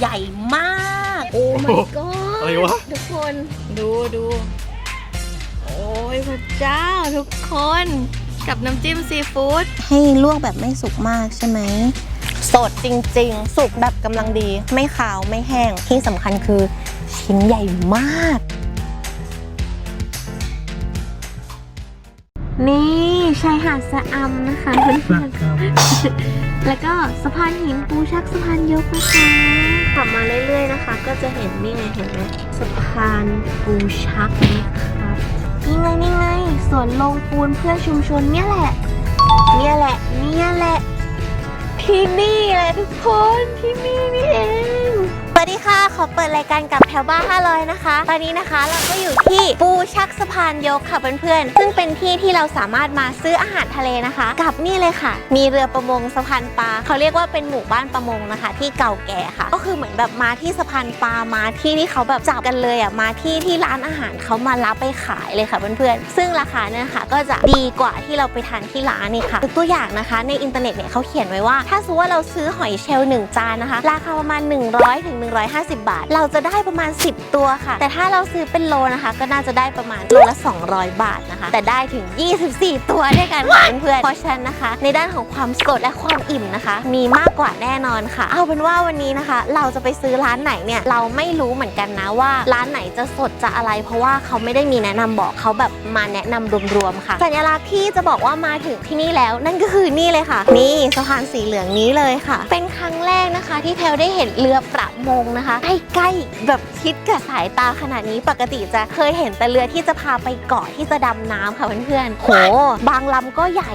ใหญ่มาก โอ้ my god อะไรวะ ทุกคนดูดูโอ้ยพระเจ้าทุกคนกับน้ำจิ้มซีฟู้ดให้ลวกแบบไม่สุกมากใช่ไหม สดจริงๆ สุกแบบกำลังดี ไม่ขาวไม่แห้ง ที่สำคัญคือชิ้นใหญ่มาก นี่ชายหาดสะอำนะคะเพื่อนๆ แล้วก็สะพานหินปูชักสะพานยกนะคะขับมาเรื่อยๆนะคะ ก็จะเห็นนี่ไงเห็นไหมสะพานปูชักนะคะนี่ไงนี่ไงสวนลงปูนเพื่อชุมชนเนี่ยแหละ เนี่ยแหละเนี่ยแหละที่นี่แหละทุกคนที่นี่นี่เอง วัสดีค่ะ ขอเปิดรายการกับแถวบ้า500 นะคะ ตอนนี้นะคะเราก็อยู่ที่ปูชักสะพานยกค่ะเพื่อนๆ ซึ่งเป็นที่ที่เราสามารถมาซื้ออาหารทะเลนะคะ กับนี่เลยค่ะ มีเรือประมงสะพานปลา เขาเรียกว่าเป็นหมู่บ้านประมงนะคะ ที่เก่าแก่ค่ะ ก็คือเหมือนแบบมาที่สะพานปลา มาที่ที่เขาแบบจับกันเลยอะ มาที่ที่ร้านอาหารเขามารับไปขายเลยค่ะเพื่อนๆ ซึ่งราคาเนี่ยนะคะก็จะดีกว่าที่เราไปทานที่ร้านนี่ค่ะตัวอย่างนะคะ ในอินเทอร์เน็ตเนี่ยเขาเขียนไว้ว่า ถ้าสมมติว่าเราซื้อหอยเชลล์หนึ่งจานนะคะ ราคาประมาณ 100ถึง150 บาท เราจะได้ประมาณ 10 ตัวค่ะ แต่ถ้าเราซื้อเป็นโลนะคะ ก็น่าจะได้ประมาณโลละ 200 บาทนะคะ แต่ได้ถึง 24 ตัวด้วยกันค่ะเพื่อนๆเพราะฉะนั้นนะคะ ในด้านของความสดและความอิ่มนะคะ มีมากกว่าแน่นอนค่ะ เอาเป็นว่าวันนี้นะคะ เราจะไปซื้อร้านไหนเนี่ยเราไม่รู้เหมือนกันนะว่า ร้านไหนจะสดจะอะไร เพราะว่าเขาไม่ได้มีแนะนำบอกเขาแบบมาแนะนำรวมๆค่ะ สัญลักษณ์ที่จะบอกว่ามาถึงที่นี่แล้ว นั่นก็คือนี่เลยค่ะ นี่สะพานสีเหลืองนี้เลยค่ะ เป็นครั้งแรกนะคะที่แพลวได้เห็นเรือประ มงนะคะใกล้ๆแบบชิดกับสายตาขนาดนี้ปกติจะเคยเห็นแต่เรือที่จะพาไปเกาะที่จะดำน้ำค่ะเพื่อนๆโห บางลำก็ใหญ่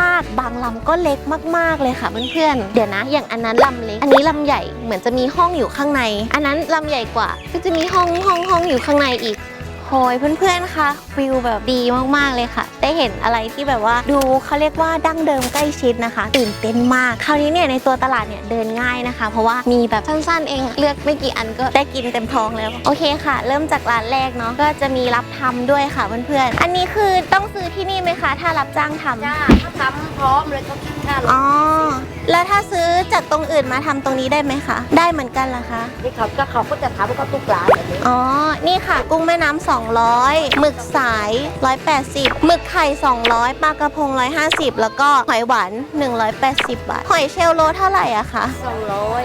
มากๆ บางลำก็เล็กมากๆเลยค่ะเพื่อนๆเดี๋ยวนะ อย่างอันนั้นลำเล็กอันนี้ลำใหญ่เหมือนจะมีห้องอยู่ข้างใน อันนั้นลำใหญ่กว่าก็จะมีห้องห้องห้องอยู่ข้างในอีกโหยเพื่อนๆคะฟิลแบบดีมากๆเลยค่ะ ได้เห็นอะไรที่แบบว่าดูเขาเรียกว่าดั้งเดิมใกล้ชิดนะคะ ตื่นเต้นมาก คราวนี้เนี่ยในตัวตลาดเนี่ยเดินง่ายนะคะ เพราะว่ามีแบบสั้นๆเองเลือกไม่กี่อันก็ได้กินเต็มท้องแล้ว โอเคค่ะ เริ่มจากร้านแรกเนาะก็จะมีรับทำด้วยค่ะเพื่อนๆอันนี้คือต้องซื้อที่นี่ไหมคะ ถ้ารับจ้างทำจ้าถ้าทำพร้อมเลยก็คิดค่าลอ๋อ แล้วถ้าซื้อจากตรงอื่นมาทำตรงนี้ได้ไหมคะ ได้เหมือนกันเหรอคะ นี่เขาก็เขาก็จะทำก็ทุกร้านแบบนี้อ๋อ นี่ค่ะ กุ้งแม่น้ำ200หมึกสาย 180หมึกไข่ 200ปลากระพง 150 แล้วก็หอยหวาน 180 บาท หอยเชลล์โลเท่าไหร่อะคะสองร้อย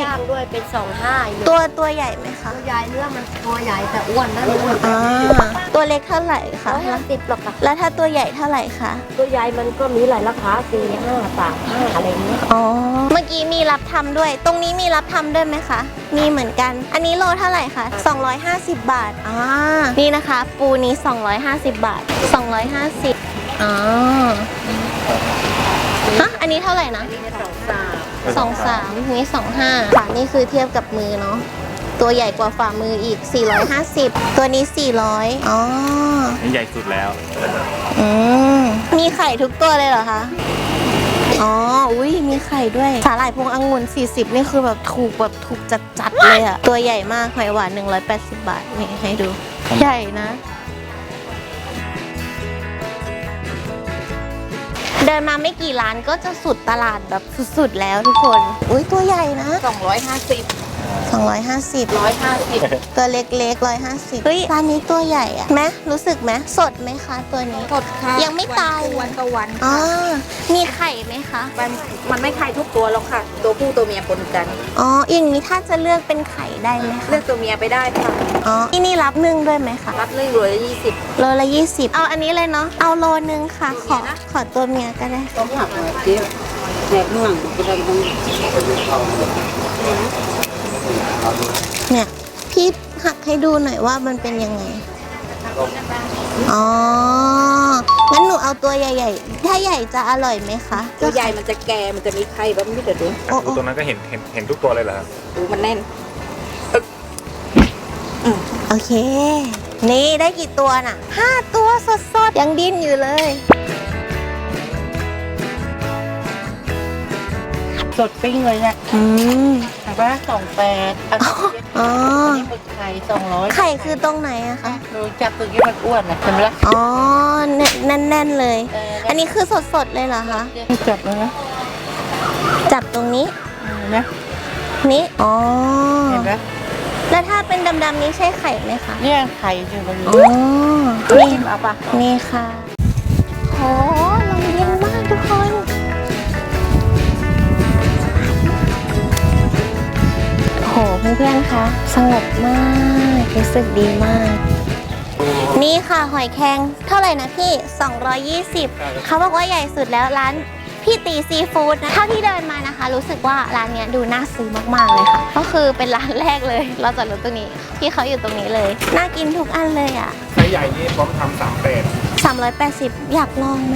200ย่างด้วยเป็นสองห้าอยู่ตัวตัวใหญ่ไหมคะตัวใหญ่เนื้อมันตัวใหญ่แต่อ้วนนะอ้วนอ่า ตัวเล็กเท่าไหร่คะร้อยห้าสิบหรอกค่ะ แล้วถ้าตัวใหญ่เท่าไหร่คะ ตัวใหญ่มันก็มีหลายราคาสี่ห้าสามห้าอะไรเงี้ยอ๋อ เมื่อกี้มีรับทำด้วย ตรงนี้มีรับทำด้วยไหมคะ มีเหมือนกัน อันนี้โลเท่าไหร่คะ 250 บาท อ่า นี่นะคะ ปูนี้ 250 บาท 250อ๋อฮะ อันนี้เท่าไหร่นะ สองสามสองสามนี่สองห้าค่ะนี่คือเทียบกับมือเนาะ ตัวใหญ่กว่าฝ่ามืออีก 450 ตัวนี้ 400 อ๋อ นี่ใหญ่สุดแล้ว อืม มีไข่ทุกตัวเลยเหรอคะ อ๋อ อุ้ยมีไข่ด้วย สาหร่ายพวงองุ่น 40 นี่คือแบบถูกแบบถูกจัดๆเลยอะตัวใหญ่มากหอยหวาน 180 บาท นี่ให้ดู ใหญ่นะ เดินมาไม่กี่ร้านก็จะสุดตลาดแบบสุดๆแล้วทุกคน อุ้ยตัวใหญ่นะ 250 องร้อยห้าสิบ250 ร้อยห้าสิบตัวเล็กๆ150เฮ้ยร้านนี้ตัวใหญ่อะแมรู้สึกไหมสดไหมคะ ตัวนี้ สดค่ะยังไม่ตาย วันต่อวันอ๋อ ค่ะมีไข่ไหมคะ มันมันไม่ไข่ทุกตัวหรอกค่ะ ตัวผู้ตัวเมียปนกัน อ๋อ อย่างนี้ถ้าจะเลือกเป็นไข่ได้ไหมคะ เลือกตัวเมียไปได้ค่ะ อ๋อ ที่นี่รับนึ่งด้วยไหมคะ รับเรื่องรวยละยี่สิบ โลละ 20 เอาอันนี้เลยเนาะ เอาโลนึงค่ะ ขอ ขอตัวเมียก็ได้ ต้องหักหน่อยเจี๊ยบแหนบน่วงกระดังตรง เนี่ย พี่หักให้ดูหน่อยว่ามันเป็นยังไง อ๋อ งั้นหนูเอาตัวใหญ่ๆ ถ้าใหญ่จะอร่อยไหมคะตัวใหญ่มันจะแก่ มันจะมีไข่แบบนี้เดี๋ยวดูโอ้ดูตรงนั้นก็เห็นเห็นเห็นทุกตัวเลยเหรอครับดูมันแน่นโอเค นี่ได้กี่ตัวน่ะห้าตัวสดๆ ยังดิ้นอยู่เลย สดปิ้งเลยเนี่ยอืมถามว่าสองแปดอันนี้อ๋อหมึกไข่สองร้อยไข่คือตรงไหนอะคะ ดูจับตัวนี้มันอ้วนนะเห็นไหมล่ะอ๋อแน่นแน่นๆเลย เอออันนี้คือสดๆเลยเหรอคะจับเลยนะจับตรงนี้ เห็นไหมนี่อ๋อ เห็นไหมแล้วถ้าเป็นดำๆนี้ใช่ไข่ไหมคะ เนี่ยไข่อยู่ตรงนี้อ๋อ นี่ จิ้มเอาปะนี่ค่ะ โห พื่อนๆคะสงบมากรู้สึกดีมาก นี่ค่ะหอยแครงเท่าไหร่นะพี่ 220 เขาบอกว่าใหญ่สุดแล้วร้านพี่ตีซีฟู้ดนะเท่าที่เดินมานะคะ รู้สึกว่าร้านเนี้ยดูน่าซื้อมากๆเลยค่ะ ก็คือเป็นร้านแรกเลย เราจอดรถตรงนี้พี่เขาอยู่ตรงนี้เลย น่ากินทุกอันเลยอะไซส์ใหญ่นี่ผมทำสามเป็ด380 อยากลองไหม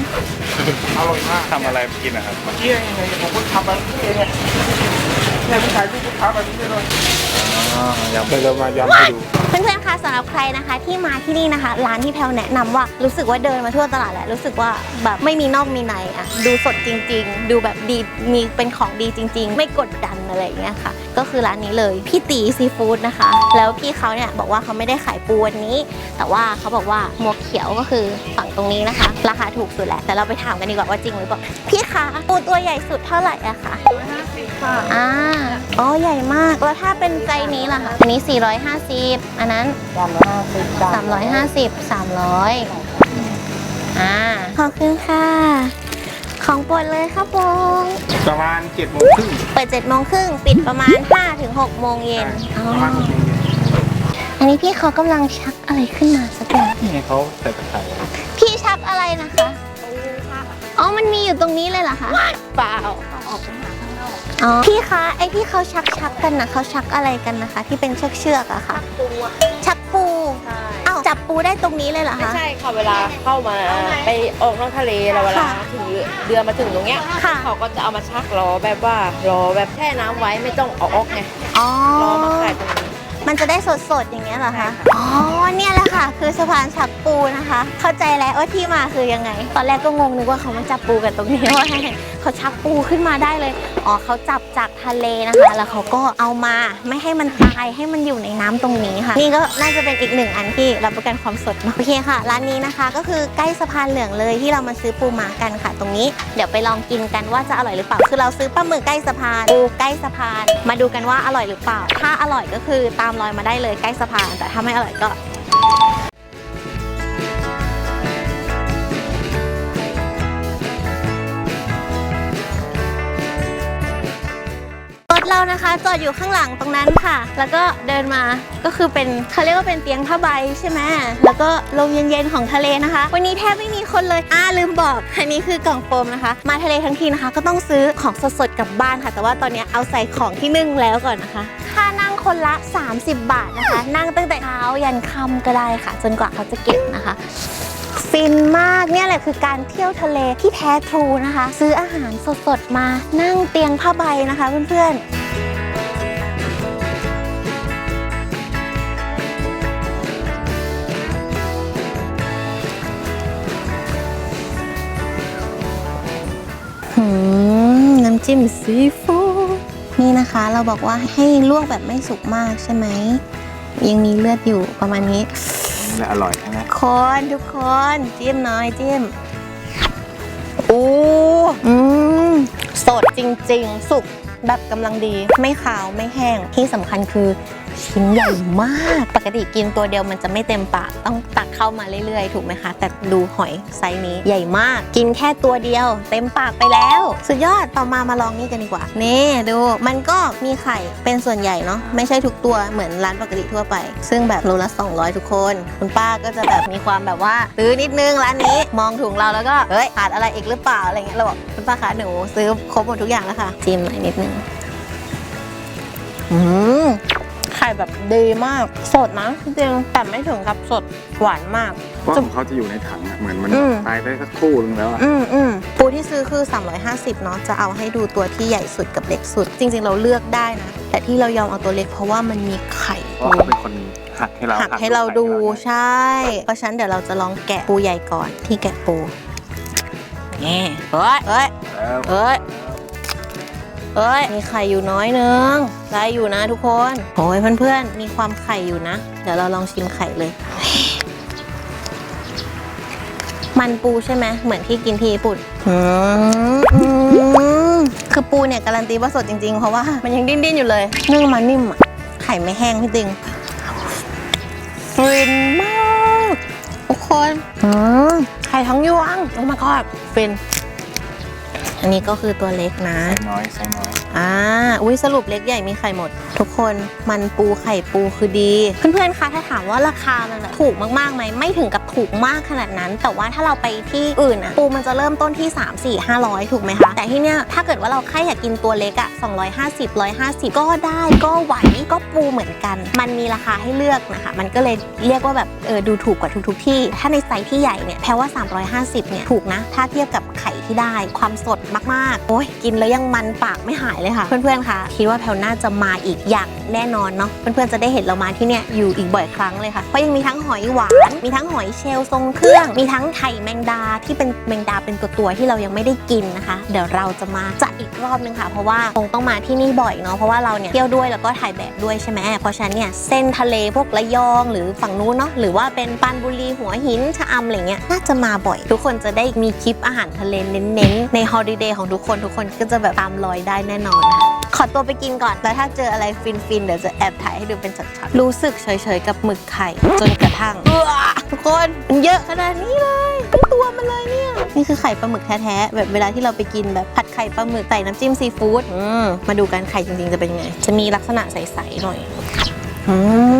อร่อยมากทำอะไรกินนะครับเมื่อกี้ยังไงผมก็ทำแบบนี้เองเนี่ยเนี่ยผู้ชายที่ลูกค้าแบบนี้เลยอ๋อ ยังเดี๋ยวเรามายำให้ดู เพื่อนๆ คะสำหรับใครนะคะที่มาที่นี่นะคะ ร้านที่แพลวแนะนำว่ารู้สึกว่าเดินมาทั่วตลาดแหละรู้สึกว่าแบบไม่มีนอกมีในอะดูสดจริง ๆ ดูแบบดีมีเป็นของดีจริง ๆ ไม่กดดันอะไรอย่างเงี้ยค่ะ ก็คือร้านนี้เลยพี่ตีซีฟู้ดนะคะ แล้วพี่เขาเนี่ยบอกว่าเขาไม่ได้ขายปูวันนี้ แต่ว่าเขาบอกว่าหมวกเขียวก็คือฝั่งตรงนี้นะคะ ราคาถูกสุดแหละแต่เราไปถามกันดีกว่าว่าจริงหรือเปล่าพี่คะปูตัวใหญ่สุดเท่าไหร่อะคะ ค่ะอ่าอ๋อใหญ่มากแล้วถ้าเป็นไซส์นี้ล่ะคะอันนี้ 450 อันนั้นสามร้อยห้าสิบจ้ะ350 300อ่าขอบคุณค่ะ ของโปรดเลยครับผมประมาณเจ็ดโมงครึ่งเปิด7โมงครึ่งปิดประมาณ5ถึง6โมงเย็นอ๋อประมาณหกโมงเย็นอันนี้พี่เขากำลังชักอะไรขึ้นมาสักอย่างนี่เขาใส่ตะไคร้พี่ชักอะไรนะคะอ๋อมันมีอยู่ตรงนี้เลยเหรอคะเปล่าอ๋อ พี่คะไอที่เขาชักชักกันนะเขาชักอะไรกันนะคะ ที่เป็นเชือกเชือกๆอะค่ะ ปูอะชักปูใช่เอ้าจับปูได้ตรงนี้เลยเหรอไม่คะ ใช่ค่ะเวลาเข้ามาไปออกนอกทะเลแล้วเวลาค่ะถึงเรือมาถึงตรงเนี้ยค่ะ เขาก็จะเอามาชักรอแบบว่ารอแบบแช่น้ำไว้ไม่ต้องเอาออกไงอ๋อรอมาขายตรงนี้ มันจะได้สดๆอย่างเงี้ยเหรอคะใช่ค่ะ อ๋อ เนี่ยแหละค่ะ คือสะพานชักปูนะคะ เข้าใจแล้วว่าที่มาคือยังไง ตอนแรกก็งงนึกว่าเขามาจับปูกันตรงนี้ว่าเขาชักปูขึ้นมาได้เลย อ๋อเขาจับจากทะเลนะคะ แล้วเขาก็เอามาไม่ให้มันตายให้มันอยู่ในน้ำตรงนี้ค่ะ นี่ก็น่าจะเป็นอีกหนึ่งอันที่รับประกันความสดเนอะโอเคค่ะ ร้านนี้นะคะก็คือใกล้สะพานเหลืองเลยที่เรามาซื้อปูมากันค่ะ ตรงนี้เดี๋ยวไปลองกินกันว่าจะอร่อยหรือเปล่าคือเราซื้อปลาหมึกใกล้สะพานปูใกล้สะพาน มาดูกันว่าอร่อยหรือเปล่า ถ้าอร่อยก็คือตามรอยมาได้เลยใกล้สะพาน แต่ถ้าไม่อร่อยก็ เรานะคะจอดอยู่ข้างหลังตรงนั้นค่ะ แล้วก็เดินมาก็คือเป็นเขาเรียกว่าเป็นเตียงผ้าใบใช่ไหมแล้วก็ลมเย็นๆของทะเลนะคะ วันนี้แทบไม่มีคนเลยอ่าลืมบอกอันนี้คือกล่องโฟมนะคะ มาทะเลทั้งทีนะคะ ก็ต้องซื้อของสดๆกลับบ้านค่ะ แต่ว่าตอนนี้เอาใส่ของที่นึ่งแล้วก่อนนะคะค่านั่งคนละ 30 บาทนะคะ นั่งตั้งแต่เช้ายันค่ำก็ได้ค่ะ จนกว่าเขาจะเก็บนะคะฟินมากเนี่ยแหละคือการเที่ยวทะเลที่แท้ทรูนะคะ ซื้ออาหารสดๆมานั่งเตียงผ้าใบนะคะเพื่อนๆ น้ำจิ้มซีฟู้ดนี่นะคะเราบอกว่าให้ลวกแบบไม่สุกมากใช่ไหม ยังมีเลือดอยู่ประมาณนี้นี่อร่อยใช่ไหมคนทุกคนจิ้มหน้อยจิ้มโอ้อืมสดจริง ๆ สุกแบบกำลังดี ไม่ขาวไม่แห้งที่สำคัญคือ ชิ้นใหญ่มาก ปกติกินตัวเดียวมันจะไม่เต็มปากต้องตักเข้ามาเรื่อยๆ ถูกไหมคะ แต่ดูหอยไซส์นี้ใหญ่มาก กินแค่ตัวเดียว เต็มปากไปแล้ว สุดยอดต่อมามาลองนี่กันดีกว่า นี่ดูมันก็มีไข่เป็นส่วนใหญ่เนาะไม่ใช่ทุกตัวเหมือนร้านปกติทั่วไป ซึ่งแบบโลละ 200 ทุกคน คุณป้าก็จะแบบมีความแบบว่าซื้อนิดนึงร้านนี้มองถุงเราแล้วก็เฮ้ยขาดอะไรอีกหรือเปล่าอะไรเงี้ยเราบอกคุณป้าคะหนูซื้อครบหมดทุกอย่างแล้วค่ะจิ้มหน่อยนิดนึงอืม ไข่แบบดีมาก สดนะจริงๆแต่ไม่ถึงกับสดหวานมากเพราะของเขาจะอยู่ในถังอะเหมือนมันอืม ตายไปสักครู่นึงแล้วอะอืมอืมปูที่ซื้อคือ 350 เนาะจะเอาให้ดูตัวที่ใหญ่สุดกับเล็กสุด จริง ๆ เราเลือกได้นะ แต่ที่เรายอมเอาตัวเล็กเพราะว่ามันมีไข่เพราะเขาเป็นคนหักให้เราหักให้เราดูใช่ เพราะฉะนั้นเดี๋ยวเราจะลองแกะปูใหญ่ก่อนที่แกะปูนี่เฮ้ยเฮ้ยแล้วเอ้ย เอ้ย มีไข่อยู่น้อยนึงได้อยู่นะทุกคนโอ้ยเพื่อนๆ มีความไข่อยู่นะ เดี๋ยวเราลองชิมไข่เลย มันปูใช่ไหมเหมือนที่กินที่ญี่ปุ่นอืมอืมคือปูเนี่ยการันตีว่าสดจริงๆ เพราะว่ามันยังดิ้นๆอยู่เลยนึ่งมานิ่มอะไข่ไม่แห้งพี่ติงฟินมากทุกคนอืมไข่ท้องยวงโอ้มาก็ฟิน อันนี้ก็คือตัวเล็กนะ ไซน้อยไซน้อย อ่า อุ้ยสรุปเล็กใหญ่มีไข่หมด ทุกคนมันปูไข่ปูคือดี เพื่อนๆ คะถ้าถามว่าราคามันแบบถูกมากๆไหมไม่ถึงกับถูกมากขนาดนั้น แต่ว่าถ้าเราไปที่อื่นอะปูมันจะเริ่มต้นที่ 3 4 500 ถูกไหมคะ แต่ที่เนี้ยถ้าเกิดว่าเราแค่อยากกินตัวเล็กอะ250 150 ก็ได้ก็ไหวก็ปูเหมือนกัน มันมีราคาให้เลือกนะคะ มันก็เลยเรียกว่าแบบเออดูถูกกว่าทุก ๆ ที่ ถ้าในไซส์ที่ใหญ่เนี่ยแพรว่า 350เนี่ยถูกนะ ถ้าเทียบกับไข่ที่ได้ความสดมากๆ โอ้ยกินแล้วยังมันปากไม่หายเลยค่ะ เพื่อนๆคะคิดว่าแพรน่าจะมาอีกอย่างแน่นอนเนาะเพื่อนๆจะได้เห็นเรามาที่เนี่ยอยู่อีกบ่อยครั้งเลยค่ะเพราะยังมีทั้งหอยหวาน มีทั้งหอยเชลล์ทรงเครื่อง มีทั้งไข่แมงดาที่เป็นแมงดาเป็นตัวๆที่เรายังไม่ได้กินนะคะ เดี๋ยวเราจะมาจัดอีกรอบนึงค่ะ เพราะว่าคงต้องมาที่นี่บ่อยเนาะเพราะว่าเราเนี่ยเที่ยวด้วยแล้วก็ถ่ายแบบด้วยใช่ไหมเพราะฉะนั้นเนี่ยเส้นทะเลพวกระยองหรือฝั่งนู้นเนาะหรือว่าเป็นปรานบุรีหัวหินชะอำอะไรเงี้ยน่าจะมาบ่อย ทุกคนจะได้มีคลิปอาหารทะเลเน้นๆในฮอลิเดย์ของทุกคนทุกคนก็จะแบบตามรอยได้แน่นอนค่ะ ขอตัวไปกินก่อน แล้วถ้าเจออะไรฟินๆ เดี๋ยวจะแอบถ่ายให้ดูเป็นช็อตๆรู้สึกเฉยๆกับหมึกไข่จนกระทั่งเอื้อทุกคนมันเยอะขนาดนี้เลยเป็นตัวมันเลยเนี่ย นี่คือไข่ปลาหมึกแท้ๆแบบเวลาที่เราไปกินแบบผัดไข่ปลาหมึกใส่น้ำจิ้มซีฟู้ดอืมมาดูกันไข่จริงๆจะเป็นยังไง จะมีลักษณะใสๆหน่อยอืม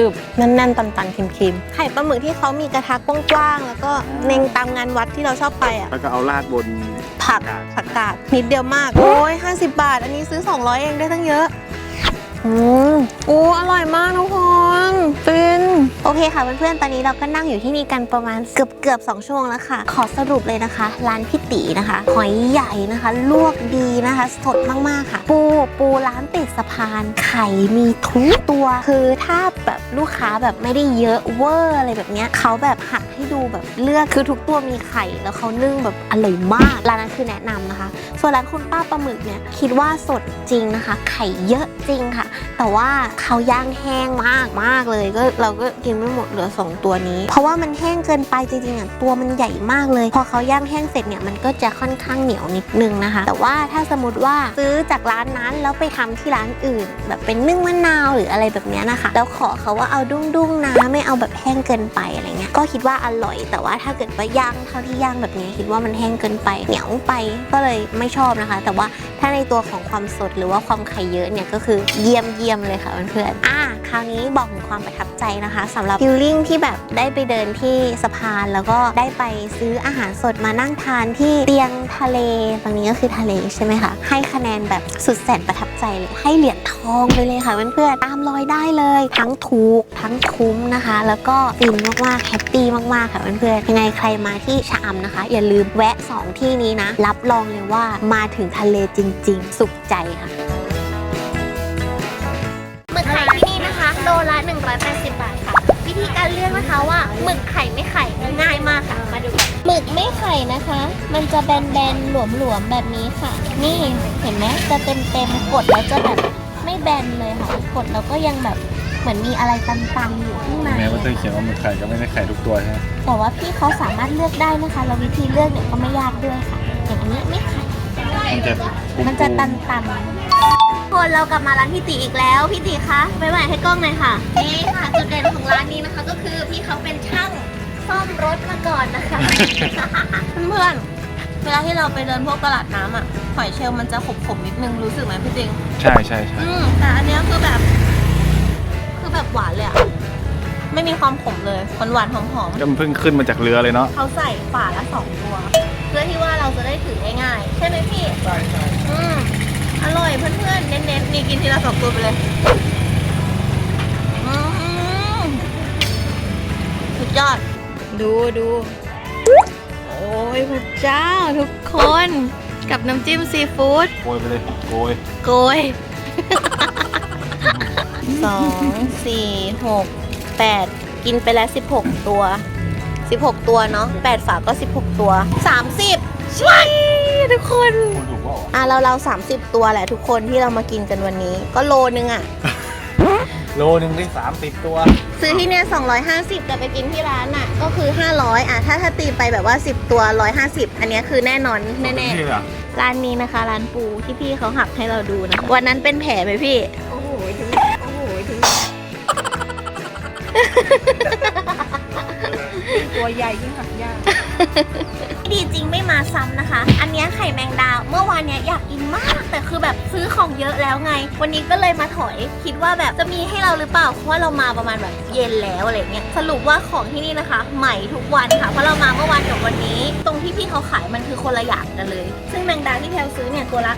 ดึบๆแน่นๆตันๆเค็มๆไข่ปลาหมึกที่เขามีกระทะกว้างๆแล้วก็เน่งตามงานวัดที่เราชอบไปอะ แล้วก็เอาราดบนผักผักกาดนิดเดียวมาก โอ้ย50 บาท อันนี้ซื้อ 200 เองได้ตั้งเยอะ อืมโอ้อร่อยมากทุกคนฟิน โอเคค่ะเพื่อนๆ ตอนนี้เราก็นั่งอยู่ที่นี่กันประมาณเกือบเกือบๆ2ชั่วโมงแล้วค่ะ ขอสรุปเลยนะคะ ร้านพี่ตีนะคะ หอยใหญ่นะคะ ลวกดีนะคะ สดมากๆค่ะ ปูปูร้านติดสะพาน ไข่มีทุกตัว คือถ้าแบบลูกค้าแบบไม่ได้เยอะเวอร์อะไรแบบเนี้ยเขาแบบหักให้ดูแบบเลือกคือทุกตัวมีไข่แล้วเขานึ่งแบบอร่อยมากร้านนั้นคือแนะนำนะคะ ส่วนร้านคุณป้าปลาหมึกเนี่ยคิดว่าสดจริงนะคะ ไข่เยอะจริงค่ะแต่ว่าเขาย่างแห้งมากมากเลยก็เราก็กินไม่หมดเหลือ 2 ตัวนี้ เพราะว่ามันแห้งเกินไปจริงๆอะตัวมันใหญ่มากเลย พอเขาย่างแห้งเสร็จเนี่ยมันก็จะค่อนข้างเหนียวนิดนึงนะคะ แต่ว่าถ้าสมมติว่าซื้อจากร้านนั้นแล้วไปทำที่ร้านอื่น แบบเป็นนึ่งมะนาวหรืออะไรแบบนี้นะคะแล้วขอเขาว่าเอาดุ้งๆนะไม่เอาแบบแห้งเกินไปอะไรเงี้ยก็คิดว่าอร่อย แต่ว่าถ้าเกิดว่าย่างเท่าที่ย่างแบบนี้คิดว่ามันแห้งเกินไปเหนียวไปก็เลยไม่ชอบนะคะ แต่ว่าถ้าในตัวของความสดหรือว่าความไข่เยอะเนี่ยก็คือเยี่ยมเยี่ยมเลยค่ะเพื่อนๆอะคราวนี้บอกถึงความประทับใจนะคะสำหรับฟิลลิ่งที่แบบได้ไปเดินที่สะพาน แล้วก็ได้ไปซื้ออาหารสดมานั่งทานที่เตียงทะเลตรงนี้ก็คือทะเลใช่ไหมคะให้คะแนนแบบสุดแสนประทับใจเลยให้เหรียญทองไปเลยค่ะเพื่อนๆตามรอยได้เลย ทั้งถูกทั้งคุ้มนะคะ แล้วก็ฟินมากๆแฮปปี้มากๆค่ะเพื่อนๆยังไงใครมาที่ชะอำนะคะ อย่าลืมแวะสองที่นี้นะ รับรองเลยว่ามาถึงทะเลจริง ๆ สุขใจค่ะ โลละ 180 บาทค่ะ วิธีการเลือกนะคะว่าหมึกไข่ไม่ไข่ง่ายมากค่ะ มาดูกันหมึกไม่ไข่นะคะ มันจะแบนๆ หลวมๆ แบบนี้ค่ะ นี่เห็นไหมจะเต็มๆ กดแล้วจะแบบไม่แบนเลยค่ะ กดแล้วก็ยังแบบเหมือนมีอะไรตันๆ อยู่ข้างในแม้ว่าจะเขียนว่ามันไข่ก็ไม่ได้ไข่ทุกตัวใช่ไหมแต่ว่าพี่เขาสามารถเลือกได้นะคะ แล้ววิธีเลือกเนี่ยก็ไม่ยากด้วยค่ะ อย่างอันนี้ไม่ไข่ มันจะปุ้มันจะตันตันๆคนเรากลับมาร้านพี่ตีอีกแล้วพี่ตีคะไปไหวให้กล้องหน่อยค่ะนี่ค่ะจุดเด่นของร้านนี้นะคะ ก็คือพี่เขาเป็นช่างซ่อมรถมาก่อนนะคะ เพื่อนๆเวลาที่เราไปเดินพวกตลาดน้ำอะหอยเชลล์มันจะขมๆนิดนึงรู้สึกไหมพี่ติง ใช่ใช่ใช่อืมแต่อันเนี้ยคือแบบ คือแบบหวานเลยอะไม่มีความขมเลยหวานๆหอมๆ ก็มันเพิ่งขึ้นมาจากเรือเลยเนาะ เขาใส่ฝาละสองตัวเพื่อที่ว่าเราจะได้ถือง่ายๆใช่ไหมพี่ใช่ใช่อืมอร่อยเพื่อนๆเน้นๆมีกินทีละสองตัวไปเลยอืมสุดยอด ดูดูโอ้ยพระเจ้าทุกคนกับน้ำจิ้มซีฟู้ดโกยไปเลยโกยโกยสองสี่หกแปดกินไปแล้วสิบหกตัว สิบหกตัวเนาะแปดฝาก็สิบหกตัวสามสิบใช่ทุกคนคุณถูกเปล่าอะเราเราสามสิบตัวแหละทุกคนที่เรามากินกันวันนี้ ก็โลนึงอะ โลหนึ่งได้สามสิบตัว ซื้อที่เนี่ย250 แต่ไปกินที่ร้านอะ ก็คือ 500 อะ ถ้าถ้าตีไปแบบว่า 10 ตัว 150 อันเนี้ยคือแน่นอนแน่นี่เหรอๆร้านนี้นะคะ ร้านปูที่พี่เขาหักให้เราดูนะวันนั้นเป็นแผลไหมพี่ โอ้โหถึงโอ้โหถึง ตัวใหญ่ยิ่งหักยากดีจริงไม่มาซ้ำนะคะ อันนี้ไข่แมงดาเมื่อวานเนี้ยอยากกินมาก แต่คือแบบซื้อของเยอะแล้วไง วันนี้ก็เลยมาถอยคิดว่าแบบจะมีให้เราหรือเปล่าเพราะว่าเรามาประมาณแบบเย็นแล้วอะไรเงี้ยสรุปว่าของที่นี่นะคะ ใหม่ทุกวันค่ะเพราะเรามาเมื่อวานกับวันนี้ ตรงที่พี่เขาขายมันคือคนละอย่างกันเลย ซึ่งแมงดาที่แพลซื้อเนี่ยตัวละ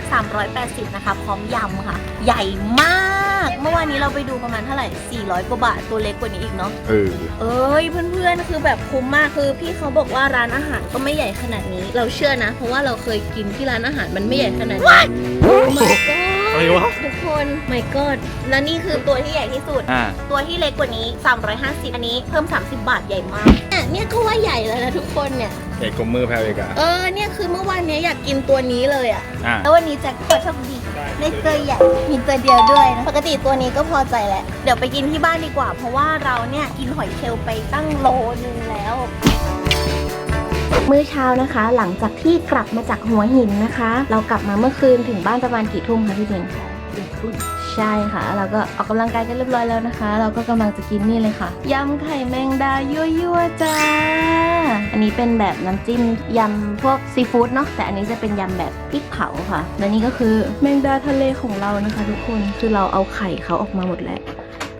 380นะคะพร้อมยำค่ะ ใหญ่มาก เมื่อวานนี้เราไปดูประมาณเท่าไหร่ 400 กว่าบาท ตัวเล็กกว่านี้อีกเนาะ เออ เอ้ยเพื่อนๆ คือแบบคุ้มมาก คือพี่เขาบอกว่าร้านอาหารก็ไม่ใหญ่ขนาดนี้ เราเชื่อนะ เพราะว่าเราเคยกินที่ร้านอาหารมันไม่ใหญ่ขนาดนี้ my god อะไรวะ ทุกคน my god แล้วนี่คือตัวที่ใหญ่ที่สุด อ่า ตัวที่เล็กกว่านี้ 350 อันนี้เพิ่ม 30 บาทใหญ่มากเนี่ยเนี่ยก็ว่าใหญ่แล้วนะทุกคนเนี่ย เอกกลมมือแพลวเอกอะเออเนี่ยคือเมื่อวานเนี้ยอยากกินตัวนี้เลยอะอ่าแล้ววันนี้แจ็คพอตโชคดีในตัวใหญ่มีตัวเดียวด้วยนะปกติตัวนี้ก็พอใจแหละเดี๋ยวไปกินที่บ้านดีกว่า เพราะว่าเราเนี่ยกินหอยเชลล์ไปตั้งโลนึงแล้ว มื้อเช้านะคะ หลังจากที่กลับมาจากหัวหินนะคะ เรากลับมาเมื่อคืนถึงบ้านประมาณกี่ทุ่มคะพี่เดง ใช่ค่ะ เราก็ออกกำลังกายกันเรียบร้อยแล้วนะคะ เราก็กำลังจะกินนี่เลยค่ะยำไข่แมงดายั่วๆจ้า อันนี้เป็นแบบน้ำจิ้มยำพวกซีฟู้ดเนาะแต่อันนี้จะเป็นยำแบบพริกเผาค่ะและนี่ก็คือแมงดาทะเลของเรานะคะ ทุกคนคือเราเอาไข่เขาออกมาหมดแล้ว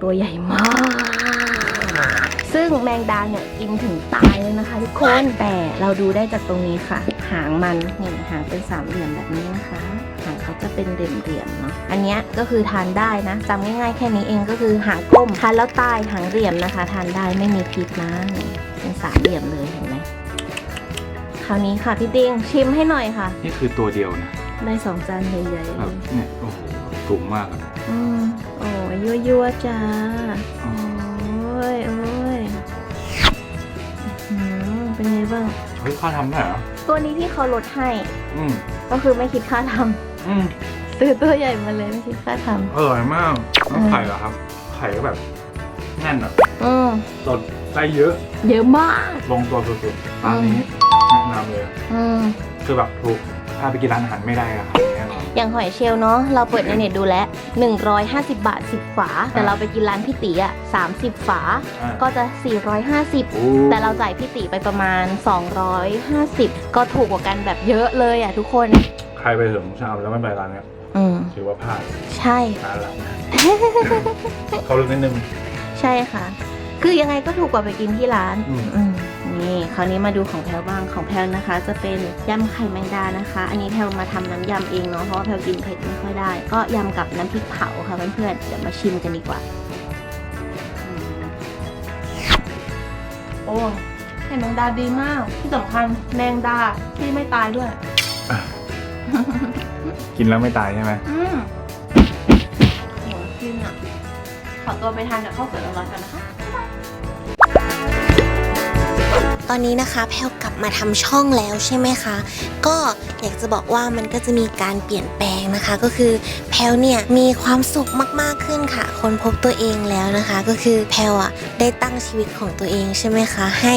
ตัวใหญ่มาก ซึ่งแมงดาเนี่ยกินถึงตายเลยนะคะ ทุกคน แต่เราดูได้จากตรงนี้ค่ะ หางมันนี่หางเป็นสามเหลี่ยมแบบนี้นะคะ จะเป็นเหลี่ยมๆเนาะอันเนี้ยก็คือทานได้นะจำง่ายๆแค่นี้เองก็คือหางกลมทานแล้วตายหางเหลี่ยมนะคะ ทานได้ไม่มีพิษนะนี่เป็นสามเหลี่ยมเลยเห็นไหมคราวนี้ค่ะพี่ติงชิมให้หน่อยค่ะ นี่คือตัวเดียวนะได้สองจานใหญ่ๆแบเลบยเนี่ยโอ้โหสูงมากอะอืมโอ้ยยั่วๆจ้าโอ้ยโอ้ยอื้อหือเป็นไงบ้างเฮ้ยข้าทำได้เหรอตัวนี้ที่เขาลดให้ อืมก็คือไม่คิดค่าท อืมำซื้อตัวใหญ่มาเลยไม่คิดค่าทอร่อยมากแล้วไข่เหรอครับ ไข่ก็แบบแน่นอะำอืมสดได้เยอะ เยอะมาก ลงตัวสุดๆร้านนี้แนะนำเลยอืม คือแบบถูกถ้าไปกินร้านอาหารไม่ได้อะครับแน่นอน อย่างหอยเชลล์เนาะเราเปิดในเน็ตดูแล้ว 150 บาท 10 ฝา แต่เราไปกินร้านพี่ตีอะ 30 ฝา อ่า ก็จะ450โอ้แต่เราจ่ายพี่ตีไปประมาณ 250 ก็ถูกกว่ากันแบบเยอะเลยอะทุกคน ใครไปถึงชามแล้วไม่ไปร้านเนี้ยอืมถือว่าพลาดใช่ ร้านหลังเขาลึกนิดนึง ใช่ค่ะ คือยังไงก็ถูกกว่าไปกินที่ร้านอืม อืมนี่คราวนี้มาดูของแพลวบ้างของแพลวนะคะ จะเป็นยำไข่แมงดานะคะ อันนี้แพลวมาทำน้ำยำเองเนาะเพราะว่าแพลวกินเผ็ดไม่ค่อยได้ ก็ยำกับน้ำพริกเผาค่ะเพื่อนๆเดี๋ยวมาชิมกันดีกว่าอืมโอ้ไข่แมงดาดีมาก ที่สำคัญแมงดาที่ไม่ตายด้วย กินแล้วไม่ตายใช่ไหมอืมโหกินอะ ขอตัวไปทานกับข้าวสวยร้อนๆกันนะคะ ตอนนี้นะคะแพลวกลับมาทำช่องแล้วใช่ไหมคะ ก็อยากจะบอกว่ามันก็จะมีการเปลี่ยนแปลงนะคะ ก็คือแพลวเนี่ยมีความสุขมากๆขึ้นค่ะ คนพบตัวเองแล้วนะคะ ก็คือแพลวอะได้ตั้งชีวิตของตัวเองใช่ไหมคะ ให้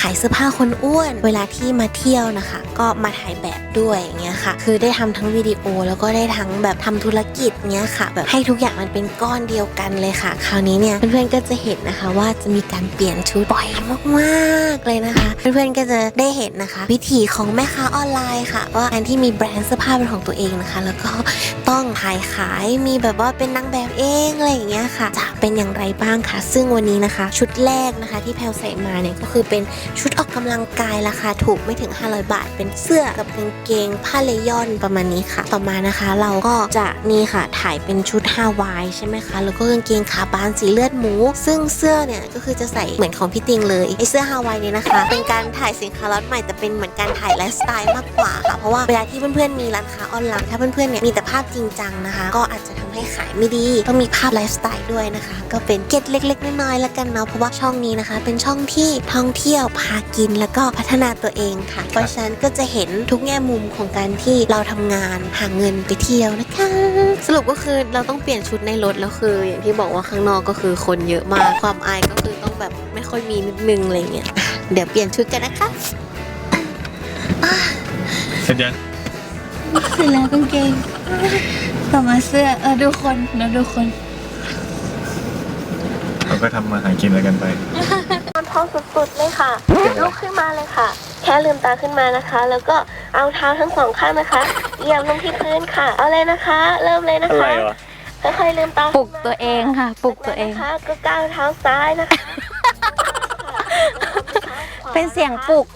ขายเสื้อผ้าคนอ้วน เวลาที่มาเที่ยวนะคะ ก็มาถ่ายแบบด้วยอย่างเงี้ยค่ะ คือได้ทำทั้งวิดีโอแล้วก็ได้ทั้งแบบทำธุรกิจเนี้ยค่ะแบบให้ทุกอย่างมันเป็นก้อนเดียวกันเลยค่ะ คราวนี้เนี่ยเพื่อนๆก็จะเห็นนะคะว่าจะมีการเปลี่ยนชุดบ่อยมากๆเลยนะคะ เพื่อนๆก็จะได้เห็นนะคะ วิถีของแม่ค้าออนไลน์ค่ะ ว่าการที่มีแบรนด์เสื้อผ้าเป็นของตัวเองนะคะ แล้วก็ต้องถ่ายขายมีแบบว่าเป็นนางแบบเองอะไรอย่างเงี้ยค่ะ จะเป็นอย่างไรบ้างคะซึ่งวันนี้นะคะ ชุดแรกนะคะที่แพลใส่มาเนี่ยก็คือเป็นชุดออกกำลังกายราคาถูกไม่ถึง 500 บาท เป็นเสื้อกับกางเกงผ้าเลยอนประมาณนี้ค่ะ ต่อมานะคะ เราก็จะนี่ค่ะถ่ายเป็นชุดฮาวายใช่ไหมคะแล้วก็กางเกงขาบานสีเลือดหมู ซึ่งเสื้อเนี่ยก็คือจะใส่เหมือนของพี่ติงเลยไอเสื้อฮาวายเนี่ยนะคะเป็นการถ่ายสินค้าล็อตใหม่แต่เป็นเหมือนการถ่ายไลฟ์สไตล์มากกว่าค่ะ เพราะว่าเวลาที่เพื่อนๆมีร้านค้าออนไลน์ถ้าเพื่อนๆเนี่ยมีแต่ภาพจริงจังนะคะ ก็อาจจะทำให้ขายไม่ดี ต้องมีภาพไลฟ์สไตล์ด้วยนะคะ ก็เป็นเก็ดเล็ก ๆน้อยๆแล้วกันเนาะเพราะว่าช่องนี้นะคะ เป็นช่องที่ท่องเที่ยวพากินแล้วก็พัฒนาตัวเองค่ะ เพราะฉะนั้นก็จะเห็นทุกแง่มุมของการที่เราทำงานหาเงินไปเที่ยวนะคะ สรุปก็คือเราต้องเปลี่ยนชุดในรถแล้วคือ อย่างที่บอกว่าข้างนอกก็คือคนเยอะมากความอายก็คือต้องแบบไม่ค่อยมีนิดนึงอะไรเงี้ย เดี๋ยวเปลี่ยนชุดกันนะคะเสร็จยังเสร็จแล้วกางเกงต่อมาเสื้อเออดูคนเดี๋ยวดูคนเราก็ทำมาหากินอะไรกันไปนอนท้องสุดๆเลยค่ะลุกขึ้นมาเลยค่ะ แค่ลืมตาขึ้นมานะคะ แล้วก็เอาเท้าทั้งสองข้างนะคะเหยียบลงที่พื้นค่ะ เอาเลยนะคะ เริ่มเลยนะคะค่อยๆลืมตาปลุกตัวเองค่ะปลุกตัวเองนะคะก็ก้าวเท้าซ้ายนะคะ เป็นเสียงปลุก